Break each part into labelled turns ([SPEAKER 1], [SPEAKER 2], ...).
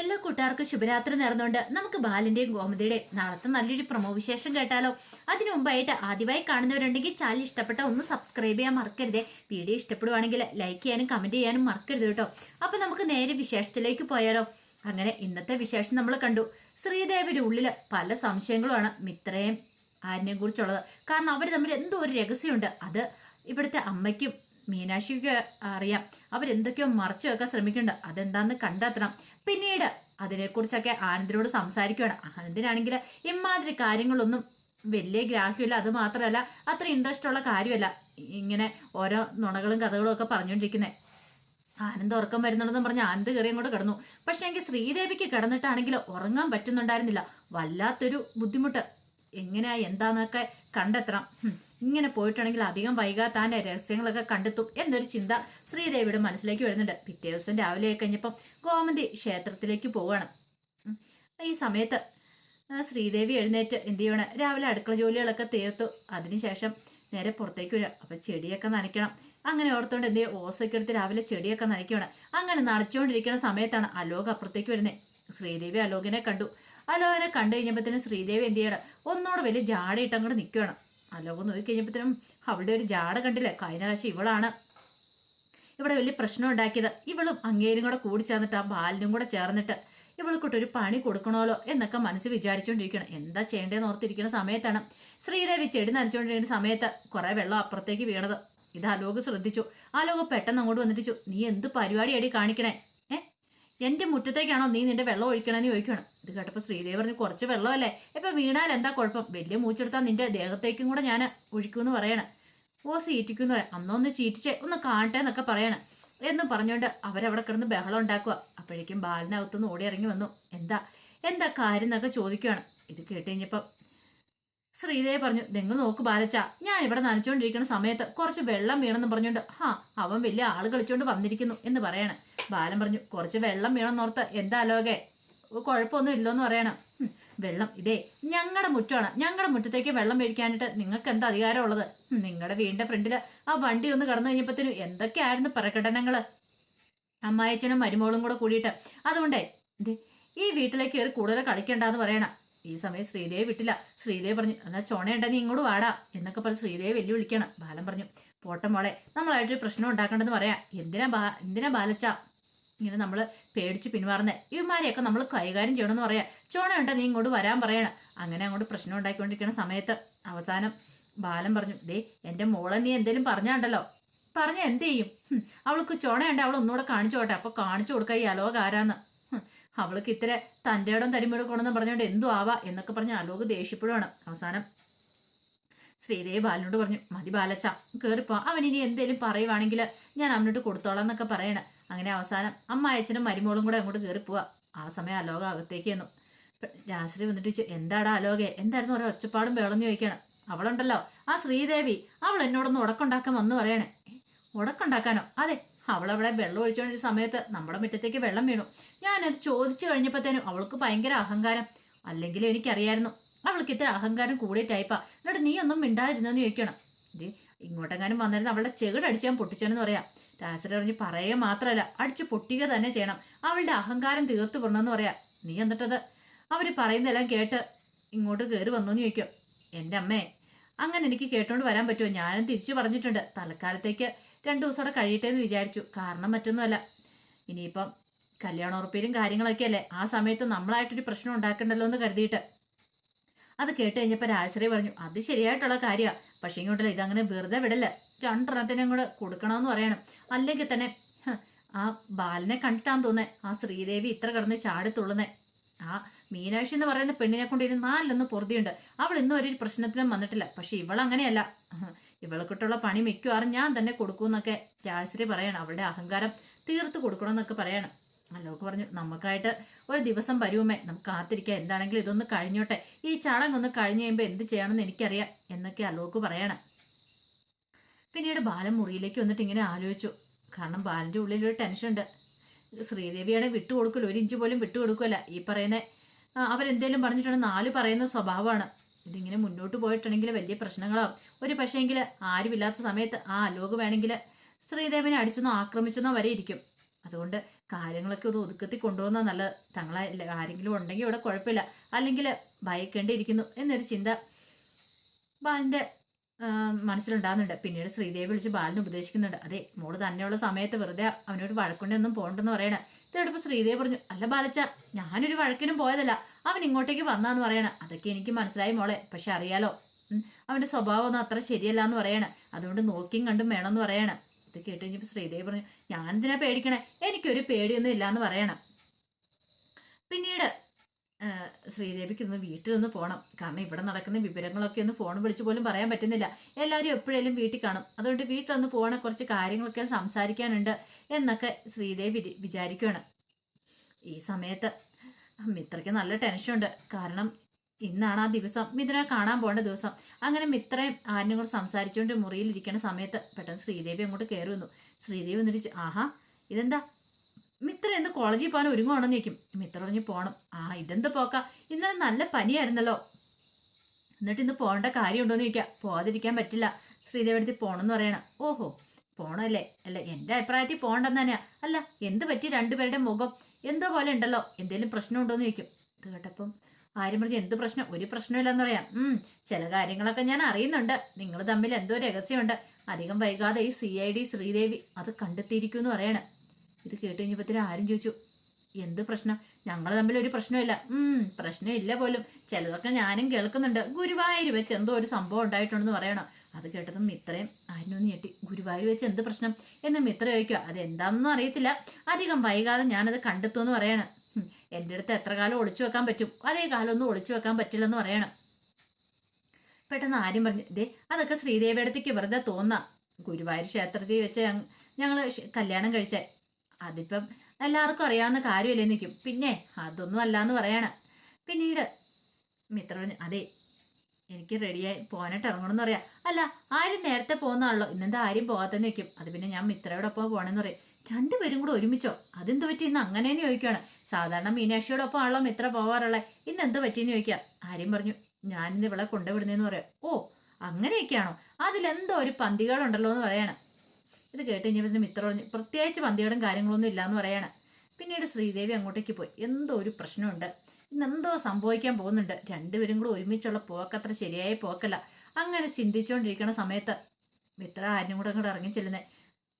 [SPEAKER 1] എല്ലാ കൂട്ടുകാർക്കും ശുഭരാത്രി നേർന്നുകൊണ്ട് നമുക്ക് ബാലിന്റെയും ഗോമതിയുടെ നാളത്തെ നല്ലൊരു പ്രമോ വിശേഷം കേട്ടാലോ. അതിനു മുമ്പായിട്ട് ആദ്യമായി കാണുന്നവരുണ്ടെങ്കിൽ ചാനൽ ഇഷ്ടപ്പെട്ട ഒന്ന് സബ്സ്ക്രൈബ് ചെയ്യാൻ മറക്കരുതേ. വീഡിയോ ഇഷ്ടപ്പെടുവാണെങ്കിൽ ലൈക്ക് ചെയ്യാനും കമന്റ് ചെയ്യാനും മറക്കരുത് കേട്ടോ. അപ്പൊ നമുക്ക് നേരെ വിശേഷത്തിലേക്ക് പോയാലോ. അങ്ങനെ ഇന്നത്തെ വിശേഷം നമ്മൾ കണ്ടു. ശ്രീദേവിയുടെ ഉള്ളിൽ പല സംശയങ്ങളുമാണ് മിത്രയും ആരിനെയും കുറിച്ചുള്ളത്. കാരണം അവർ തമ്മിൽ എന്തോ ഒരു രഹസ്യമുണ്ട്. അത് ഇവിടുത്തെ അമ്മയ്ക്കും മീനാക്ഷിക്ക് അറിയാം. അവരെന്തൊക്കെയോ മറച്ചു വെക്കാൻ ശ്രമിക്കുന്നുണ്ട്. അതെന്താന്ന് കണ്ടെത്തണം. പിന്നീട് അതിനെക്കുറിച്ചൊക്കെ ആനന്ദിനോട് സംസാരിക്കുകയാണ് ആനന്ദിനാണെങ്കിൽ ഇമാതിരി കാര്യങ്ങളൊന്നും വലിയ ഗ്രാഹ്യമില്ല. അത് മാത്രമല്ല അത്ര ഇൻട്രസ്റ്റ് ഉള്ള കാര്യമല്ല. ഇങ്ങനെ ഓരോ നുണകളും കഥകളും ഒക്കെ പറഞ്ഞുകൊണ്ടിരിക്കുന്നത് ആനന്ദ് ഉറക്കം വരുന്നുണ്ടെന്ന് പറഞ്ഞ് ആനന്ദ് കയറി അങ്ങോട്ട് കിടന്നു. പക്ഷെ എങ്കിൽ ശ്രീദേവിക്ക് കിടന്നിട്ടാണെങ്കിൽ ഉറങ്ങാൻ പറ്റുന്നുണ്ടായിരുന്നില്ല. വല്ലാത്തൊരു ബുദ്ധിമുട്ട്. എങ്ങനെയാ എന്താന്നൊക്കെ കണ്ടെത്തണം. ഇങ്ങനെ പോയിട്ടാണെങ്കിൽ അധികം വൈകാതെ താന്റെ രഹസ്യങ്ങളൊക്കെ കണ്ടെത്തും എന്നൊരു ചിന്ത ശ്രീദേവിയുടെ മനസ്സിലേക്ക് വരുന്നുണ്ട്. പിറ്റേ ദിവസം രാവിലെ കഴിഞ്ഞപ്പം ഗോമതി ക്ഷേത്രത്തിലേക്ക് പോവുകയാണ്. ഈ സമയത്ത് ശ്രീദേവി എഴുന്നേറ്റ് എന്ത് ചെയ്യണം? രാവിലെ അടുക്കള ജോലികളൊക്കെ തീർത്തു. അതിനുശേഷം നേരെ പുറത്തേക്ക് വരിക. അപ്പൊ ചെടിയൊക്കെ നനയ്ക്കണം. അങ്ങനെ ഓർത്തോണ്ട് എന്ത് ചെയ്യുക ഓസൊക്കെ എടുത്ത് രാവിലെ ചെടിയൊക്കെ നനയ്ക്കണം അങ്ങനെ നനച്ചുകൊണ്ടിരിക്കുന്ന സമയത്താണ് അലോക് അപ്പുറത്തേക്ക് വരുന്നത് ശ്രീദേവി അലോകിനെ കണ്ടു. അലോകിനെ കണ്ടു കഴിഞ്ഞപ്പോഴത്തേനും ശ്രീദേവി എന്ത് ചെയ്യണം? ഒന്നുകൂടെ വലിയ ജാടയിട്ട് അങ്ങോട്ട് നിൽക്കുകയാണ് അലോക് നോക്കി കഴിഞ്ഞപ്പോഴത്തേനും അവളുടെ ഒരു ജാട കണ്ടില്ലേ? കഴിഞ്ഞ പ്രാവശ്യം ഇവളാണ്. ഇവിടെ വലിയ പ്രശ്നം ഉണ്ടാക്കിയത്. ഇവളും അങ്ങേരും കൂടെ കൂടി ചേർന്നിട്ട് ആ ബാലിനും കൂടെ ചേർന്നിട്ട് ഇവൾക്കൊട്ട് ഒരു പണി കൊടുക്കണമല്ലോ എന്നൊക്കെ മനസ്സ് വിചാരിച്ചുകൊണ്ടിരിക്കണം എന്താ ചെയ്യേണ്ടതെന്ന് ഓർത്തിരിക്കുന്ന സമയത്താണ് ശ്രീദേവി ചെടി നനച്ചുകൊണ്ടിരിക്കുന്ന സമയത്ത് കുറെ വെള്ളം അപ്പുറത്തേക്ക് വീണത്. ഇത് അലോക് ശ്രദ്ധിച്ചു. അലോക് പെട്ടെന്ന് അങ്ങോട്ട് വന്നിട്ട് നീ എന്ത് പരിപാടിയാടി കാണിക്കണേ? എന്റെ മുറ്റത്തേക്കാണോ നീ നിന്റെ വെള്ളം ഒഴിക്കണമെന്ന് ചോദിക്കണം ഇത് കേട്ടപ്പോൾ ശ്രീദേവി പറഞ്ഞു കുറച്ച് വെള്ളമല്ലേ? ഇപ്പൊ വീണാൽ എന്താ കുഴപ്പം? വലിയ മൂച്ചെടുത്താൽ നിന്റെ ദേഹത്തേക്കും കൂടെ ഞാൻ ഒഴിക്കുമെന്ന് പറയണം. ഓ സീറ്റിക്കുന്നു അന്നൊന്ന് ചീറ്റിച്ചേ ഒന്ന് കാണട്ടെ എന്നൊക്കെ പറയണം. എന്ന് പറഞ്ഞുകൊണ്ട് അവരവിടെ കിടന്ന് ബഹളം ഉണ്ടാക്കുക. അപ്പോഴേക്കും ബാലിനകത്തുനിന്ന് ഓടി ഇറങ്ങി വന്നു. എന്താ? എന്താ കാര്യം? എന്നൊക്കെ ചോദിക്കുകയാണ് ഇത് കേട്ട് കഴിഞ്ഞപ്പം ശ്രീദേവി പറഞ്ഞു നിങ്ങൾ നോക്ക് ബാലച്ച ഞാൻ ഇവിടെ നനച്ചുകൊണ്ടിരിക്കുന്ന സമയത്ത് കുറച്ച് വെള്ളം വീണെന്ന് പറഞ്ഞുകൊണ്ട് ഹാ അവൻ വലിയ ആൾ കളിച്ചോണ്ട് വന്നിരിക്കുന്നു എന്ന് പറയണം. ബാലൻ പറഞ്ഞു കുറച്ച് വെള്ളം വീണെന്നോർത്ത് എന്താ ലോകെ? കുഴപ്പമൊന്നും ഇല്ലെന്ന് പറയണം. വെള്ളം ഇതേ ഞങ്ങളുടെ മുറ്റമാണ്. ഞങ്ങളുടെ മുറ്റത്തേക്ക് വെള്ളം മേടിക്കാനായിട്ട് നിങ്ങൾക്ക് എന്താ അധികാരമുള്ളത്? നിങ്ങളുടെ വീടിന്റെ ഫ്രണ്ടിൽ ആ വണ്ടി ഒന്ന് കടന്നു കഴിഞ്ഞപ്പോഴത്തേനും എന്തൊക്കെയായിരുന്നു പ്രകടനങ്ങൾ? അമ്മായച്ചനും മരുമോളും കൂടെ കൂടിയിട്ട് അതുകൊണ്ടേ ഈ വീട്ടിലേക്ക് കയറി കൂടുതൽ കളിക്കണ്ടെന്ന് പറയണം. ഈ സമയം ശ്രീദേവി വിട്ടില്ല. ശ്രീദേവി പറഞ്ഞു എന്നാ ചുണയുണ്ട നീ ഇങ്ങോട്ട് വാടാ എന്നൊക്കെ പറഞ്ഞ് ശ്രീദേവി വെല്ലുവിളിക്കണം ബാലൻ പറഞ്ഞു പോട്ടം മോളെ നമ്മളായിട്ടൊരു പ്രശ്നം ഉണ്ടാക്കേണ്ടെന്ന് പറയാം. എന്തിനാ ബാ എന്തിനാ ബാലച്ച ഇങ്ങനെ നമ്മൾ പേടിച്ച് പിന്മാറുന്നേ ഇവന്മാരെയൊക്കെ നമ്മൾ കൈകാര്യം ചെയ്യണമെന്ന് പറയാം. ചോണയുണ്ട നീ ഇങ്ങോട്ട് വരാൻ പറയണം. അങ്ങനെ അങ്ങോട്ട് പ്രശ്നം ഉണ്ടാക്കിക്കൊണ്ടിരിക്കുന്ന സമയത്ത് അവസാനം ബാലൻ പറഞ്ഞു ദേ എന്റെ മോളെ നീ എന്തേലും പറഞ്ഞാണ്ടല്ലോ. പറഞ്ഞ എന്ത് ചെയ്യും? അവൾക്ക് ചോണയുണ്ട് അവൾ ഒന്നുകൂടെ കാണിച്ചു കാണിച്ചോട്ടെ അപ്പോൾ കാണിച്ചു കൊടുക്കുക ഈ അലോക് ആരാന്ന് ഹും, അവൾക്ക് ഇത്ര തന്റെ ഇടം തരിമിടം കൊണ്ടെന്ന് പറഞ്ഞുകൊണ്ട് എന്തു ആവാ എന്നൊക്കെ പറഞ്ഞ് അലോക് ദേഷ്യപ്പെടുവാണ്. അവസാനം ശ്രീദേവി ബാലനോട് പറഞ്ഞു മതി ബാലച്ച കയറിപ്പോ അവൻ ഇനി എന്തേലും പറയുവാണെങ്കിൽ ഞാൻ അവനോട്ട് കൊടുത്തോളാം എന്നൊക്കെ പറയണ. അങ്ങനെ അവസാനം അമ്മ അയച്ചനും മരുമോളും കൂടെ അങ്ങോട്ട് കയറിപ്പോവാ ആ സമയം അലോക അകത്തേക്ക് എന്നു രാശ്രീ വന്നിട്ട് ചോദിച്ചു എന്താടാ അലോകെ? എന്തായിരുന്നു ഓരോ ഒച്ചപ്പാടും വേളെന്ന് ചോദിക്കണം? അവളുണ്ടല്ലോ. ആ ശ്രീദേവി അവൾ എന്നോടൊന്ന് ഉടക്കുണ്ടാക്കാൻ വന്ന് പറയണേ. "ഏ, ഉടക്കുണ്ടാക്കാനോ? അതെ അവളവിടെ വെള്ളം ഒഴിച്ചുകൊണ്ടിരുന്ന സമയത്ത് നമ്മുടെ മുറ്റത്തേക്ക് വെള്ളം വീണു. ഞാനത് ചോദിച്ചു കഴിഞ്ഞപ്പോഴത്തേനും അവൾക്ക് ഭയങ്കര അഹങ്കാരം. അല്ലെങ്കിലും എനിക്കറിയായിരുന്നു അവൾക്ക് ഇത്ര അഹങ്കാരം കൂടിയ ടൈപ്പാ എന്നിട്ട് നീ ഒന്നും മിണ്ടാതിരുന്നെന്ന് ചോദിക്കണം. ഇത് ഇങ്ങോട്ടെങ്ങാനും വന്നിരുന്ന അവളുടെ ചെകിടടിച്ച് പൊട്ടിച്ചെന്ന് പറയാം. രാസര പറഞ്ഞ് പറയുക മാത്രമല്ല അടിച്ച് പൊട്ടിക തന്നെ ചെയ്യണം. അവളുടെ അഹങ്കാരം തീർത്തു പറഞ്ഞെന്ന് പറയാം. നീ എന്നിട്ടത്? അവർ പറയുന്നതെല്ലാം കേട്ട് ഇങ്ങോട്ട് കയറി വന്നോന്ന് ചോദിക്കും. എന്റെ അമ്മേ അങ്ങനെ എനിക്ക് കേട്ടോണ്ട് വരാൻ പറ്റുമോ? ഞാനും തിരിച്ചു പറഞ്ഞിട്ടുണ്ട്. തൽക്കാലത്തേക്ക് രണ്ടു ദിവസം അവിടെ കഴിയട്ടെ എന്ന് വിചാരിച്ചു. കാരണം മറ്റൊന്നുമല്ല. ഇനിയിപ്പം കാര്യങ്ങളൊക്കെ അല്ലേ ആ സമയത്ത് നമ്മളായിട്ടൊരു പ്രശ്നം ഉണ്ടാക്കണ്ടല്ലോ എന്ന് കരുതിയിട്ട്. അത് കേട്ട് കഴിഞ്ഞപ്പോൾ രാജശ്രീ പറഞ്ഞു അത് ശരിയായിട്ടുള്ള കാര്യമാണ് പക്ഷേ ഇങ്ങോട്ടല്ല ഇതങ്ങനെ വെറുതെ വിടല്ല. രണ്ടെണ്ണത്തിനും കൂടെ കൊടുക്കണമെന്ന് പറയണം. അല്ലെങ്കിൽ തന്നെ ആ ബാലനെ കണ്ടിട്ടാന്ന് തോന്നേ. ആ ശ്രീദേവി ഇത്ര കിടന്ന് ചാടിത്തുള്ളുന്നേ ആ മീനാക്ഷി എന്ന് പറയുന്ന പെണ്ണിനെ കൊണ്ട് ഇനി നാലിലൊന്ന് പൊറുതിയുണ്ട്. അവൾ ഇന്നും ഒരു പ്രശ്നത്തിനും വന്നിട്ടില്ല. പക്ഷെ ഇവൾ അങ്ങനെയല്ല ഇവൾക്കിട്ടുള്ള പണി മിക്കവാറും ഞാൻ തന്നെ കൊടുക്കുമെന്നൊക്കെ രാജശ്രീ പറയണം. അവളുടെ അഹങ്കാരം തീർത്ത് കൊടുക്കണമെന്നൊക്കെ പറയണം. അല്ലോക്ക് പറഞ്ഞു നമുക്കായിട്ട് ഒരു ദിവസം വരുമേ നമുക്ക് കാത്തിരിക്കാം. എന്താണെങ്കിലും ഇതൊന്ന് കഴിഞ്ഞോട്ടെ. ഈ ചടങ്ങൊന്ന് കഴിഞ്ഞ് കഴിയുമ്പോൾ എന്ത് ചെയ്യണമെന്ന് എനിക്കറിയാം എന്നൊക്കെ അലോക്ക് പറയണം. പിന്നീട് ബാലൻ മുറിയിലേക്ക് വന്നിട്ട് ഇങ്ങനെ ആലോചിച്ചു. കാരണം ബാലന്റെ ഉള്ളിൽ ഒരു ടെൻഷൻ ഉണ്ട്. ശ്രീദേവിയുടെ വിട്ടുകൊടുക്കില്ല ഒരു ഇഞ്ച് പോലും വിട്ടുകൊടുക്കില്ല ഈ പറയുന്ന അവരെന്തേലും പറഞ്ഞിട്ടുണ്ടെങ്കിൽ നാല് പറയുന്ന സ്വഭാവമാണ്. ഇതിങ്ങനെ മുന്നോട്ട് പോയിട്ടുണ്ടെങ്കിൽ വലിയ പ്രശ്നങ്ങളാവും. ഒരു പക്ഷേങ്കിൽ ആരുമില്ലാത്ത സമയത്ത് ആ അലോക് വേണമെങ്കിൽ ശ്രീദേവനെ അടിച്ചെന്നോ ആക്രമിച്ചെന്നോ വരെ ഇരിക്കും. അതുകൊണ്ട് കാര്യങ്ങളൊക്കെ ഒന്ന് ഒതുക്കത്തി കൊണ്ടുപോകുന്ന നല്ല തങ്ങളെ ആരെങ്കിലും ഉണ്ടെങ്കിൽ ഇവിടെ കുഴപ്പമില്ല. അല്ലെങ്കിൽ ഭയക്കേണ്ടിയിരിക്കുന്നു എന്നൊരു ചിന്ത ബാലിന്റെ മനസ്സിലുണ്ടാകുന്നുണ്ട്. പിന്നീട് ശ്രീദേവി വിളിച്ച് ബാലിനെ ഉപദേശിക്കുന്നുണ്ട്. അതെ മോൾ തന്നെയുള്ള സമയത്ത് വെറുതെ അവനോട് വഴക്കൊണ്ടൊന്നും പോകണ്ടെന്ന് പറയണ. ഇതെടുപ്പ് ശ്രീദേവി പറഞ്ഞു അല്ല ബാലച്ച ഞാനൊരു വഴക്കിനും പോയതല്ല. അവൻ ഇങ്ങോട്ടേക്ക് വന്നാന്ന് പറയണ. അതൊക്കെ എനിക്ക് മനസ്സിലായി മോളെ പക്ഷെ അറിയാലോ. അവന്റെ സ്വഭാവം ഒന്നും അത്ര ശരിയല്ല എന്ന് പറയണ. അതുകൊണ്ട് നോക്കിയും കണ്ടും വേണമെന്ന് പറയണ. ഇത് കേട്ട് കഴിഞ്ഞപ്പോൾ ശ്രീദേവി പറഞ്ഞു ഞാൻ എന്തിനാ പേടിക്കണേ? എനിക്കൊരു പേടിയൊന്നും ഇല്ല എന്ന് പറയണം. പിന്നീട് ശ്രീദേവിക്ക് ഒന്ന് പോകണം കാരണം ഇവിടെ നടക്കുന്ന വിവരങ്ങളൊക്കെ ഒന്ന് ഫോൺ വിളിച്ച് പോലും പറയാൻ പറ്റുന്നില്ല. എല്ലാവരും എപ്പോഴേലും വീട്ടിൽ കാണും. അതുകൊണ്ട് വീട്ടിലൊന്ന് പോകണ കുറച്ച് കാര്യങ്ങളൊക്കെ സംസാരിക്കാനുണ്ട് എന്നൊക്കെ ശ്രീദേവി വിചാരിക്കുകയാണ് ഈ സമയത്ത് മിത്രയ്ക്ക് നല്ല ടെൻഷനുണ്ട് കാരണം ഇന്നാണ് ആ ദിവസം. മിത്രനെ കാണാൻ പോകേണ്ട ദിവസം. അങ്ങനെ മിത്രയും ആരും കൂടെ സംസാരിച്ചുകൊണ്ട് മുറിയിലിരിക്കുന്ന സമയത്ത് പെട്ടെന്ന് ശ്രീദേവി അങ്ങോട്ട് കയറി വന്നു. ശ്രീദേവി എന്നിട്ട് ആഹാ ഇതെന്താ? മിത്ര എന്ത് കോളേജിൽ പോകാൻ ഒരുങ്ങുവാണെന്ന് നിൽക്കും മിത്ര പറഞ്ഞ് പോകണം ആ ഇതെന്ത് പോക്ക? ഇന്നലെ നല്ല പനിയായിരുന്നല്ലോ. എന്നിട്ട് ഇന്ന് പോകേണ്ട കാര്യമുണ്ടോയെന്ന് ചോദിക്കാം. പോകാതിരിക്കാൻ പറ്റില്ല. ശ്രീദേവി അടുത്ത് എന്ന് പറയണം. ഓഹോ പോണല്ലേ? അല്ല എന്റെ അഭിപ്രായത്തിൽ പോകണ്ടെന്ന് തന്നെയാ. അല്ല എന്ത് പറ്റി രണ്ടുപേരുടെ മുഖം? എന്തോ പോലെ ഉണ്ടല്ലോ. എന്തേലും പ്രശ്നമുണ്ടോന്ന് ചോദിക്കും. ഇത് കേട്ടപ്പം ആരും പറഞ്ഞു എന്ത് പ്രശ്നം? ഒരു പ്രശ്നമില്ലെന്ന് പറയാം. ചില കാര്യങ്ങളൊക്കെ ഞാൻ അറിയുന്നുണ്ട്. നിങ്ങൾ തമ്മിൽ എന്തോ രഹസ്യമുണ്ട്. അധികം വൈകാതെ ഈ സി ഐ ഡി ശ്രീദേവി അത് കണ്ടെത്തിയിരിക്കും എന്ന് പറയണം. ഇത് കേട്ട് കഴിഞ്ഞപ്പത്തിന് ആരും ചോദിച്ചു എന്ത് പ്രശ്നം? ഞങ്ങൾ തമ്മിൽ ഒരു പ്രശ്നമില്ല. പ്രശ്നമില്ല പോലും. ചിലതൊക്കെ ഞാനും കേൾക്കുന്നുണ്ട്. ഗുരുവായൂർ വെച്ച് എന്തോ ഒരു സംഭവം ഉണ്ടായിട്ടുണ്ടെന്ന് പറയണം. അത് കേട്ടതും മിത്രയും ആരിനൊന്ന് ഞെട്ടി ഗുരുവായൂർ വെച്ച് എന്ത് പ്രശ്നം? എന്ന് മിത്ര ചോദിക്കുക അത് എന്താണെന്നും അറിയത്തില്ല. അധികം വൈകാതെ ഞാനത് കണ്ടെത്തുമെന്ന് പറയണം. എന്റെ അടുത്ത് എത്ര കാലം ഒളിച്ചു വെക്കാൻ പറ്റും? അതേ കാലം ഒന്നും ഒളിച്ചു വെക്കാൻ പറ്റില്ലെന്ന് പറയണം. പെട്ടെന്ന് ആര്യം പറഞ്ഞു ദേ അതൊക്കെ ശ്രീദേവിയുടെ അടുത്തേക്ക് വെറുതെ തോന്നാം. ഗുരുവായൂർ ക്ഷേത്രത്തിൽ വെച്ച് ഞങ്ങൾ കല്യാണം കഴിച്ചേ. അതിപ്പം എല്ലാവർക്കും അറിയാവുന്ന കാര്യമല്ലേ നിൽക്കും പിന്നെ അതൊന്നും അല്ല എന്ന് പറയണം. പിന്നീട് മിത്ര പറഞ്ഞു അതെ എനിക്ക് റെഡിയായി പോകാനായിട്ട് ഇറങ്ങണമെന്ന് പറയാം. അല്ല ആരും നേരത്തെ പോകുന്നതാണല്ലോ. ഇന്നെന്താ ആരും പോകാത്തന്നെ വെക്കും അത് പിന്നെ ഞാൻ മിത്രയോടൊപ്പം പോകണമെന്ന് പറയും. രണ്ടുപേരും കൂടെ ഒരുമിച്ചോ? അതെന്ത് പറ്റി? ഇന്ന് അങ്ങനെയെന്ന് ചോദിക്കുകയാണ് സാധാരണ മീനാക്ഷിയോടൊപ്പം ആണല്ലോ മിത്ര പോവാറുള്ളത് ഇന്ന് എന്ത് പറ്റിയെന്ന് ചോദിക്കാം. ആര്യം പറഞ്ഞു ഞാനിന്ന് ഇവളെ കൊണ്ടുവിടുന്നതെന്ന് പറയാം. ഓ അങ്ങനെയൊക്കെയാണോ? അതിലെന്തോ ഒരു പന്തികളുണ്ടല്ലോ എന്ന് പറയണം. ഇത് കേട്ട് കഴിഞ്ഞപ്പോൾ മിത്ര പറഞ്ഞു പ്രത്യേകിച്ച് പന്തികളും കാര്യങ്ങളൊന്നും ഇല്ലാന്ന് പറയാണ്. പിന്നീട് ശ്രീദേവി അങ്ങോട്ടേക്ക് പോയി. എന്തോ ഒരു പ്രശ്നമുണ്ട്. ഇന്ന് എന്തോ സംഭവിക്കാൻ പോകുന്നുണ്ട്. രണ്ടുപേരും കൂടെ ഒരുമിച്ചുള്ള പോക്കത്ര ശരിയായ പോക്കല്ല. അങ്ങനെ ചിന്തിച്ചുകൊണ്ടിരിക്കുന്ന സമയത്ത് മിത്ര ആരും കൂടെ അങ്ങോട്ട് ഇറങ്ങി ചെല്ലുന്നേ.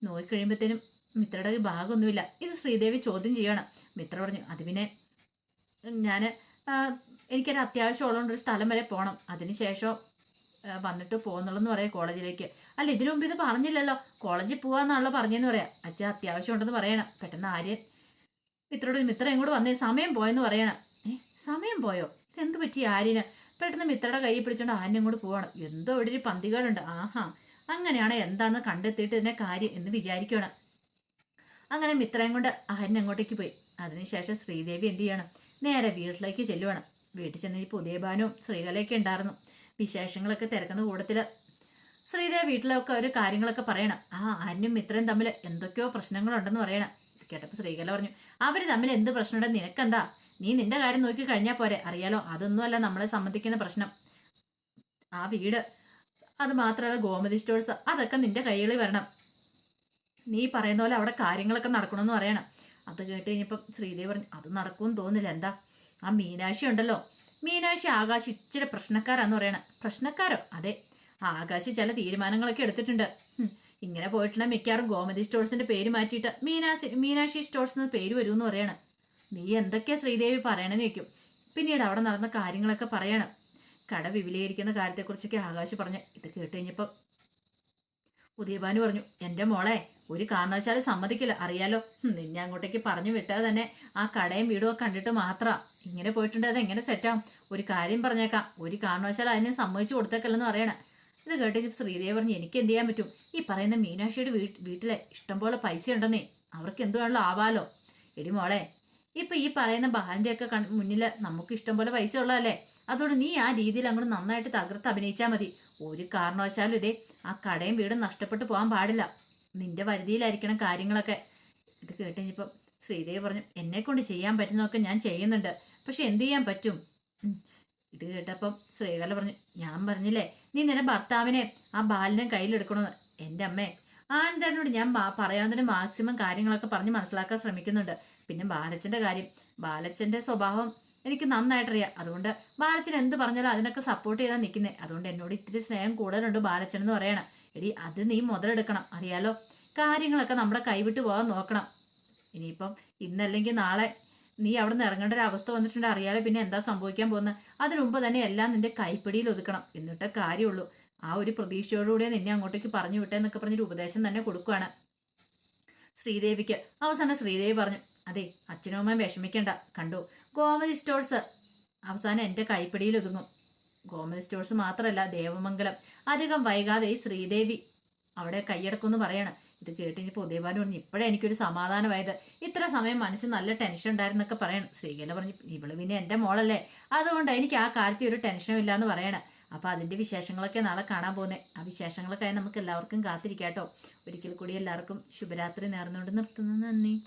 [SPEAKER 1] നോക്കിക്കഴിയുമ്പോഴത്തേനും മിത്രയുടെ ഒരു ഭാഗമൊന്നുമില്ല. ഇത് ശ്രീദേവി ചോദ്യം ചെയ്യണം. മിത്ര പറഞ്ഞു അത് പിന്നെ ഞാൻ എനിക്കൊരു അത്യാവശ്യം ഉള്ളതുകൊണ്ട് ഒരു സ്ഥലം വരെ പോകണം അതിനുശേഷം വന്നിട്ട് പോകുന്നുള്ളെന്ന് പറയാം കോളേജിലേക്ക്. അല്ല ഇതിനു മുമ്പ് ഇത് പറഞ്ഞില്ലല്ലോ. കോളേജിൽ പോവാന്നാണല്ലോ പറഞ്ഞെന്ന് പറയാം. അച്ഛൻ അത്യാവശ്യം ഉണ്ടെന്ന് പറയണം. പെട്ടെന്ന് ആര്യൻ മിത്രോട് മിത്ര ഇങ്ങോട്ട് വന്നേ. സമയം പോയെന്ന് പറയണം. ഏ സമയം പോയോ? ഇതെന്ത് പറ്റി ആര്യന്? പെട്ടെന്ന് മിത്രയുടെ കൈ പിടിച്ചോണ്ട് ആര്യനെ ഇങ്ങോട്ട് പോകണം എന്തോ ഇവിടെ ഒരു പന്തികേടുണ്ട്. ആഹാ അങ്ങനെയാണ് എന്താണെന്ന് കണ്ടെത്തിയിട്ട് ഇതിന്റെ കാര്യം എന്ന് വിചാരിക്കണം അങ്ങനെ മിത്രയും കൊണ്ട് ആര്യൻ അങ്ങോട്ടേക്ക് പോയി. അതിനുശേഷം ശ്രീദേവി എന്ത് ചെയ്യണം? നേരെ വീട്ടിലേക്ക് ചെല്ലുവണം. വീട്ടിൽ ചെന്ന് ഈ പുതിയ ബാനും ശ്രീകലയൊക്കെ ഉണ്ടായിരുന്നു. വിശേഷങ്ങളൊക്കെ തിരക്കുന്ന കൂട്ടത്തിൽ ശ്രീദേവി വീട്ടിലൊക്കെ ഒരു കാര്യങ്ങളൊക്കെ പറയണം. ആ ആര്യനും മിത്രയും തമ്മിൽ എന്തൊക്കെയോ പ്രശ്നങ്ങളുണ്ടെന്ന് പറയണം. കേട്ടപ്പോ കേട്ടപ്പോൾ ശ്രീകല പറഞ്ഞു അവർ തമ്മിൽ എന്ത് പ്രശ്നമുണ്ടെന്ന് നിനക്കെന്താ? നീ നിന്റെ കാര്യം നോക്കി കഴിഞ്ഞാൽ പോരെ. അറിയാലോ അതൊന്നുമല്ല നമ്മളെ സംബന്ധിക്കുന്ന പ്രശ്നം. ആ വീട് അത് മാത്രമല്ല ഗോമതി സ്റ്റോഴ്സ് അതൊക്കെ നിന്റെ കൈകളിൽ വരണം. നീ പറയുന്ന പോലെ അവിടെ കാര്യങ്ങളൊക്കെ നടക്കണമെന്ന് പറയണം. അത് കേട്ട് കഴിഞ്ഞപ്പം ശ്രീദേവി പറഞ്ഞു അത് നടക്കുമെന്ന് തോന്നില്ല എന്താ? ആ മീനാശി ഉണ്ടല്ലോ. മീനാക്ഷി ആകാശ് ഇച്ചിരി പ്രശ്നക്കാരാന്ന് പറയണം. പ്രശ്നക്കാരോ? അതെ. ആകാശ് ചില തീരുമാനങ്ങളൊക്കെ എടുത്തിട്ടുണ്ട്. ഇങ്ങനെ പോയിട്ടുള്ള മിക്കവാറും ഗോമതി സ്റ്റോഴ്സിന്റെ പേര് മാറ്റിയിട്ട് മീനാശി മീനാക്ഷി സ്റ്റോഴ്സ് എന്ന് പേര് വരുമെന്ന് പറയണം. നീ എന്തൊക്കെയാ ശ്രീദേവി പറയണെന്ന് വെക്കും പിന്നീട് അവിടെ നടന്ന കാര്യങ്ങളൊക്കെ പറയണം. കട വിപുലീകരിക്കുന്ന കാര്യത്തെക്കുറിച്ചൊക്കെ ആകാശ് പറഞ്ഞു. ഇത് കേട്ട് കഴിഞ്ഞപ്പോൾ ഉദയഭാനു പറഞ്ഞു എന്റെ മോളെ ഒരു കാരണവശാലും സമ്മതിക്കില്ല. അറിയാലോ? നിന്നെ അങ്ങോട്ടേക്ക് പറഞ്ഞു വിട്ടാൽ തന്നെ ആ കടയും വീടും ഒക്കെ കണ്ടിട്ട് മാത്രം. ഇങ്ങനെ പോയിട്ടുണ്ട് അത് എങ്ങനെ സെറ്റാവും? ഒരു കാര്യം പറഞ്ഞേക്കാം. ഒരു കാരണവശാലും അതിനെ സമ്മതിച്ചു കൊടുത്തേക്കല്ലെന്ന് പറയണേ. ഇത് കേട്ട് ശ്രീദേവി പറഞ്ഞു എനിക്ക് എന്ത് ചെയ്യാൻ പറ്റും? ഈ പറയുന്ന മീനാക്ഷിയുടെ വീട്ട് വീട്ടിലെ ഇഷ്ടംപോലെ പൈസ ഉണ്ടെന്നേ അവർക്ക് എന്ത് ആവാലോ. എടി മോളെ ഇപ്പൊ ഈ പറയുന്ന ബാലിന്റെ ഒക്കെ മുന്നിൽ നമുക്ക് ഇഷ്ടംപോലെ പൈസ ഉള്ളതല്ലേ? അതുകൊണ്ട് നീ ആ രീതിയിൽ അങ്ങോട്ട് നന്നായിട്ട് തകർത്ത് അഭിനയിച്ചാൽ മതി. ഒരു കാരണവശാലും ഇതേ ആ കടയും വീടും നഷ്ടപ്പെട്ടു പോകാൻ പാടില്ല. നിന്റെ പരിധിയിലായിരിക്കണം കാര്യങ്ങളൊക്കെ. ഇത് കേട്ട് കഴിഞ്ഞപ്പം ശ്രീദേവി പറഞ്ഞു എന്നെ കൊണ്ട് ചെയ്യാൻ പറ്റുന്നതൊക്കെ ഞാൻ ചെയ്യുന്നുണ്ട്. പക്ഷെ എന്ത് ചെയ്യാൻ പറ്റും? ഇത് കേട്ടപ്പം ശ്രീകല പറഞ്ഞു ഞാൻ പറഞ്ഞില്ലേ നീ നിന്റെ ഭർത്താവിനെ ആ ബാലിനെ കയ്യിലെടുക്കണമെന്ന് എന്റെ അമ്മേ ആനന്ദനോട് ഞാൻ പറയാവുന്നതിന് മാക്സിമം കാര്യങ്ങളൊക്കെ പറഞ്ഞ് മനസ്സിലാക്കാൻ ശ്രമിക്കുന്നുണ്ട്. പിന്നെ ബാലച്ചന്റെ കാര്യം. ബാലച്ചന്റെ സ്വഭാവം എനിക്ക് നന്നായിട്ടറിയാം. അതുകൊണ്ട് ബാലച്ചൻ എന്ത് പറഞ്ഞാലും അതിനൊക്കെ സപ്പോർട്ട് ചെയ്താൽ നിൽക്കുന്നത് അതുകൊണ്ട് എന്നോട് ഇത്തിരി സ്നേഹം കൂടുതലുണ്ട് ബാലച്ചൻ എന്ന് പറയണം. എടി അത് നീ മുതലെടുക്കണം. അറിയാലോ? കാര്യങ്ങളൊക്കെ നമ്മുടെ കൈവിട്ട് പോകാൻ നോക്കണം. ഇനിയിപ്പം ഇന്നല്ലെങ്കിൽ നാളെ നീ അവിടെ നിന്ന് ഇറങ്ങേണ്ട ഒരു അവസ്ഥ വന്നിട്ടുണ്ട്. അറിയാലോ പിന്നെ എന്താ സംഭവിക്കാൻ പോകുന്നത്? അതിനു മുമ്പ് തന്നെ എല്ലാം നിന്റെ കൈപ്പിടിയിൽ ഒതുക്കണം. എന്നിട്ടേ കാര്യമുള്ളൂ. ആ ഒരു പ്രതീക്ഷയോടുകൂടെ നിന്നെ അങ്ങോട്ടേക്ക് പറഞ്ഞു വിട്ടേന്നൊക്കെ പറഞ്ഞൊരു ഉപദേശം തന്നെ കൊടുക്കുകയാണ് ശ്രീദേവിക്ക്. അവസാനം ശ്രീദേവി പറഞ്ഞു അതെ അച്ഛനും അമ്മയും വിഷമിക്കണ്ട. കണ്ടു? ഗോമതി സ്റ്റോഴ്സ് അവസാനം എന്റെ കൈപ്പിടിയിൽ ഒതുങ്ങും. ഗോമതി സ്റ്റോഴ്സ് മാത്രമല്ല ദേവമംഗലം. അധികം വൈകാതെ ഈ ശ്രീദേവി അവിടെ കൈയടക്കുമെന്ന് പറയണം. ഇത് കേട്ടിപ്പോൾ ഉദയഭാനു പറഞ്ഞു ഇപ്പോഴേ എനിക്കൊരു സമാധാനമായത്. ഇത്ര സമയം മനസ്സിൽ നല്ല ടെൻഷൻ ഉണ്ടായിരുന്നൊക്കെ പറയണം. ശ്രീകല പറഞ്ഞു ഇവൾ പിന്നെ എന്റെ മോളല്ലേ? അതുകൊണ്ട് എനിക്ക് ആ കാര്യത്തിൽ ഒരു ടെൻഷനും ഇല്ല എന്ന് പറയണം. അപ്പോൾ അതിന്റെ വിശേഷങ്ങളൊക്കെ നാളെ കാണാൻ പോകുന്നത് ആ വിശേഷങ്ങളൊക്കെ നമുക്ക് എല്ലാവർക്കും കാത്തിരിക്കാം കേട്ടോ. ഒരിക്കൽ കൂടി എല്ലാവർക്കും ശുഭരാത്രി നേർന്നുകൊണ്ട് നിർത്തുന്നു. നന്ദി.